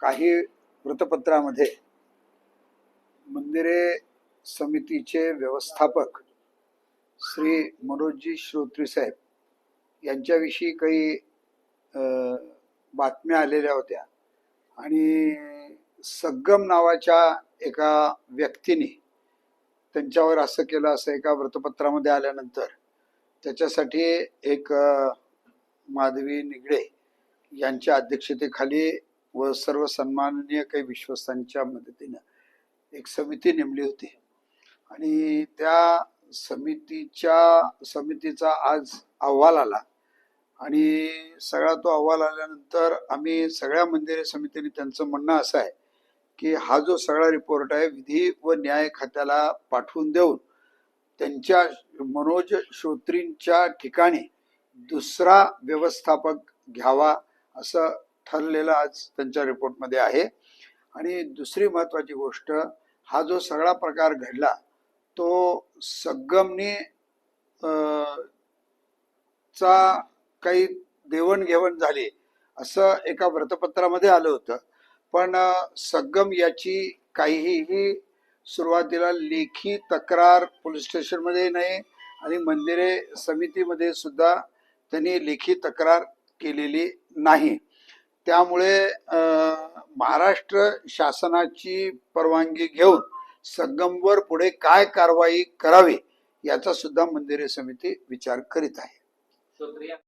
काही वृत्तपत्रामध्ये मंदिरे समितीचे व्यवस्थापक श्री मनोजजी श्रोत्री साहेब यांच्याविषयी काही बातम्या आलेल्या होत्या. आणि सग्गम नावाच्या एका व्यक्तीने त्यांच्यावर असं केलं असं एका वृत्तपत्रामध्ये आल्यानंतर त्याच्यासाठी एक माधवी निगडे यांच्या अध्यक्षतेखाली व सर्व सन्माननीय काही विश्वस्तांच्या मदतीनं एक समिती नेमली होती. आणि त्या समितीच्या समितीचा आज अहवाल आला. आणि सगळा तो अहवाल आल्यानंतर आम्ही सगळ्या मंदिरे समितीने त्यांचं म्हणणं असं आहे की हा जो सगळा रिपोर्ट आहे विधी व न्याय खात्याला पाठवून देऊन त्यांच्या मनोज श्रोत्रींच्या ठिकाणी दुसरा व्यवस्थापक घ्यावा असं ठरलेलं आज त्यांच्या रिपोर्टमध्ये आहे. आणि दुसरी महत्वाची गोष्ट हा जो सगळा प्रकार घडला तो सगमने चा काही देवणघेवण झाली असं एका वृत्तपत्रामध्ये आलं होतं. पण अं, सगम याची काहीही सुरुवातीला लेखी तक्रार पोलीस स्टेशनमध्ये नाही आणि मंदिरे समितीमध्ये सुद्धा त्यांनी लेखी तक्रार केलेली नाही. त्यामुळे महाराष्ट्र शासनाची परवानगी घेऊन संगमवर पुढे काय कारवाई करावी याचा सुद्धा मंदिरे समिती विचार करीत आहे.